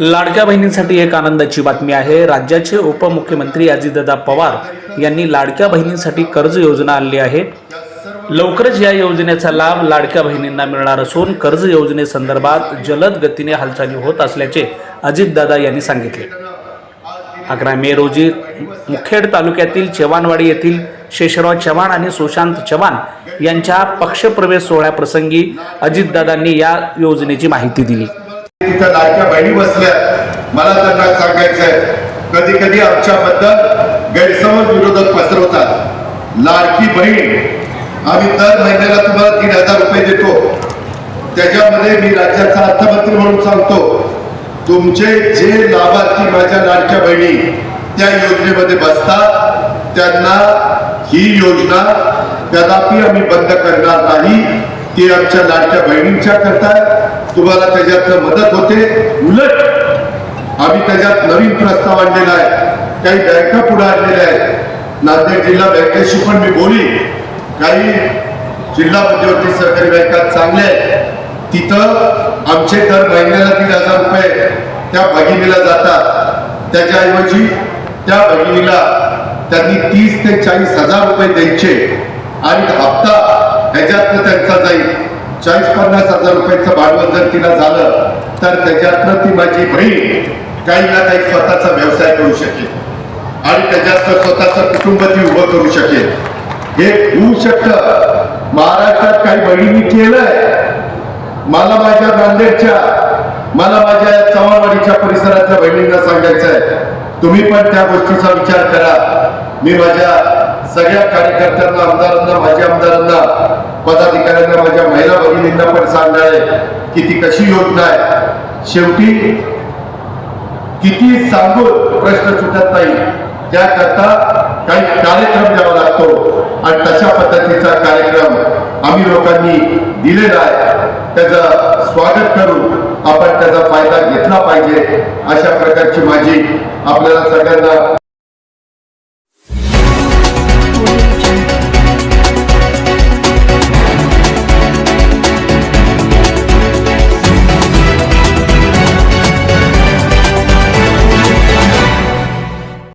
लाडक्या बहिणींसाठी एक आनंदाची बातमी आहे. राज्याचे उपमुख्यमंत्री अजितदादा पवार यांनी लाडक्या बहिणींसाठी कर्ज योजना आणली आहे. लवकरच या योजनेचा लाभ लाडक्या बहिणींना मिळणार असून कर्ज योजनेसंदर्भात जलद गतीने हालचाली होत असल्याचे अजितदादा यांनी सांगितले. अकरा मे रोजी मुखेड तालुक्यातील चव्हाणवाडी येथील शेषराव चव्हाण आणि सुशांत चव्हाण यांच्या पक्षप्रवेश सोहळ्याप्रसंगी अजितदादांनी या योजनेची माहिती दिली. तिथं लाडक्या बहिणी बसल्या. मला त्यांना सांगायचंय. कधी कधी आमच्याबद्दल गैरसमज विरोधक पसरवतात. लाडकी बहीण आम्ही दर महिन्याला तुम्हाला तीन हजार रुपये देतो. त्याच्यामध्ये मी राज्याचा अर्थमंत्री म्हणून सांगतो. तुमचे जे लाभार्थी माझ्या लाडक्या बहिणी त्या योजनेमध्ये बसतात त्यांना ही योजना कदापि आम्ही बंद करणार नाही. ती आमच्या लाडक्या बहिणींच्या करतात. तुम्हाला त्याच्यातनं मदत होते. उलट आम्ही त्याच्यात नवीन प्रस्ताव आणलेला आहे. काही बँका पुढे आणलेल्या आहेत. नांदेड जिल्हा बँकेशी पण मी बोली. काही जिल्हा मध्यवर्ती सहकारी बँका चांगल्या आहेत. तिथं आमचे दर महिन्याला तीन हजार रुपये त्या भगिनीला जातात. त्याच्याऐवजी त्या भगिनीला त्यांनी तीस ते चाळीस हजार रुपये द्यायचे. आणि हप्ता ह्याच्यातनं त्यांचा जाईल. चाळीस पन्नास हजार रुपयाचं भांडवल जर तिला झालं तर त्याच्यातनं ती माझी बहीण काही ना काही स्वतःचा व्यवसाय करू शकेल. आणि त्याच्यातनं स्वतःचं कुटुंब ती उभं करू शकेल. हे होऊ शकतं. महाराष्ट्रात काही बहिणींनी केलंय. मला माझ्या नांदेडच्या मला माझ्या चव्हाणवाडीच्या परिसरातल्या बहिणींना सांगायचं आहे तुम्ही पण त्या गोष्टीचा विचार करा. मी माझ्या सगळ्या कार्यकर्त्यांना आमदारांना माझ्या आमदारांना पदाधिकाऱ्यांना माझ्या महिला भगिनींना पण सांगणार आहे की ती कशी योजना आहे. शेवटी किती सांगून प्रश्न सुटत नाही. त्याकरता काही कार्यक्रम द्यावा लागतो. आणि तशा पद्धतीचा कार्यक्रम आम्ही लोकांनी दिलेला आहे. त्याचं स्वागत करून आपण त्याचा फायदा घेतला पाहिजे. अशा प्रकारची माझी आपल्याला सगळ्यांना